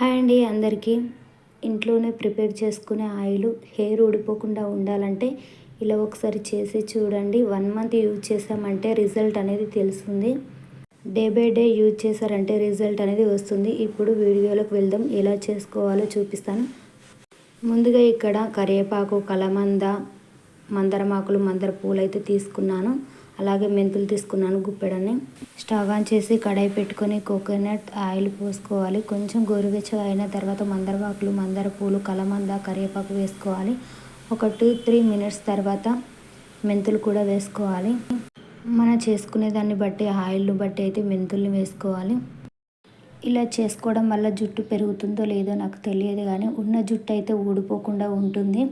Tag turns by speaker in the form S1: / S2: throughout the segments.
S1: Hi అండి అందరికీ. ఇంట్లోనే ప్రిపేర్ చేసుకునే ఆయిల్ హెయిర్ ఊడిపోకుండా ఉండాలంటే ఇలా ఒకసారి చేసి చూడండి. వన్ మంత్ యూజ్ చేసామంటే రిజల్ట్ అనేది తెలుస్తుంది. డే బై డే యూజ్ చేశారంటే రిజల్ట్ అనేది వస్తుంది. ఇప్పుడు వీడియోలోకి వెళ్దాం. ఎలా చేసుకోవాలో చూపిస్తాను. ముందుగా ఇక్కడ కరివేపాకు కలమంద మందరమాకులు మందర పూలు అయితే తీసుకున్నాను. అలాగే మెంతులు తీసుకున్నాను గుప్పెడని. స్టవ్ ఆన్ చేసి కడాయి పెట్టుకొని కోకోనట్ ఆయిల్ పోసుకోవాలి. కొంచెం గోరువెచ్చగా అయిన తర్వాత మందరవాకులు మందర పూలు కలమంద కరివేపాకు వేసుకోవాలి. ఒక టూ త్రీ మినిట్స్ తర్వాత మెంతులు కూడా వేసుకోవాలి. మనం చేసుకునే దాన్ని బట్టి ఆయిల్ని బట్టి అయితే మెంతుల్ని వేసుకోవాలి. ఇలా చేసుకోవడం వల్ల జుట్టు పెరుగుతుందో లేదో నాకు తెలియదు కానీ ఉన్న జుట్టు అయితే ఊడిపోకుండా ఉంటుంది.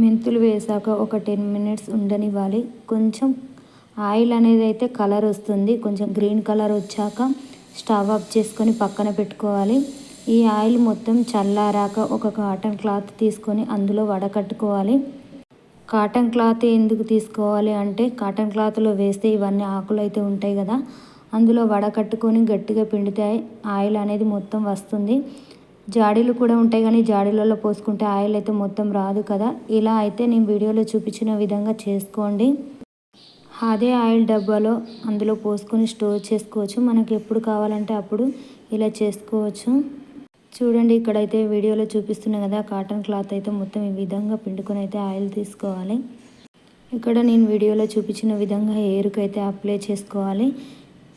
S1: మెంతులు వేసాక ఒక టెన్ మినిట్స్ ఉండనివ్వాలి. కొంచెం ఆయిల్ అనేది అయితే కలర్ వస్తుంది. కొంచెం గ్రీన్ కలర్ వచ్చాక స్టవ్ ఆఫ్ చేసుకొని పక్కన పెట్టుకోవాలి. ఈ ఆయిల్ మొత్తం చల్లారాక ఒక కాటన్ క్లాత్ తీసుకొని అందులో వడకట్టుకోవాలి. కాటన్ క్లాత్ ఎందుకు తీసుకోవాలి అంటే కాటన్ క్లాత్లో వేస్తే ఇవన్నీ ఆకులు అయితే ఉంటాయి కదా అందులో వడకట్టుకొని గట్టిగా పిండితే ఆయిల్ అనేది మొత్తం వస్తుంది. జాడీలు కూడా ఉంటాయి కానీ జాడీలలో పోసుకుంటే ఆయిల్ అయితే మొత్తం రాదు కదా. ఇలా అయితే నేను వీడియోలో చూపించిన విధంగా చేసుకోండి. అదే ఆయిల్ డబ్బాలో అందులో పోసుకొని స్టోర్ చేసుకోవచ్చు. మనకి ఎప్పుడు కావాలంటే అప్పుడు ఇలా చేసుకోవచ్చు. చూడండి ఇక్కడైతే వీడియోలో చూపిస్తున్నాయి కదా కాటన్ క్లాత్ అయితే మొత్తం ఈ విధంగా పిండుకొని అయితే ఆయిల్ తీసుకోవాలి. ఇక్కడ నేను వీడియోలో చూపించిన విధంగా హెయిర్కి అయితే అప్లై చేసుకోవాలి.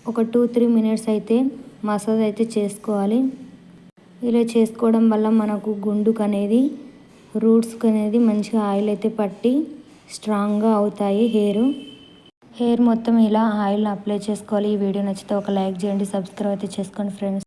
S1: ఒక టూ త్రీ మినిట్స్ అయితే మసాజ్ అయితే చేసుకోవాలి. ఇలా చేసుకోవడం వల్ల మనకు గుండుకు అనేది రూట్స్కి అనేది మంచిగా ఆయిల్ అయితే పట్టి స్ట్రాంగ్గా అవుతాయి హెయిర్. హెయిర్ మొత్తం ఇలా ఆయిల్ అప్లై చేసుకోవాలి. ఈ వీడియో నచ్చితే ఒక లైక్ చేయండి సబ్స్క్రైబ్ అయితే చేసుకోండి ఫ్రెండ్స్.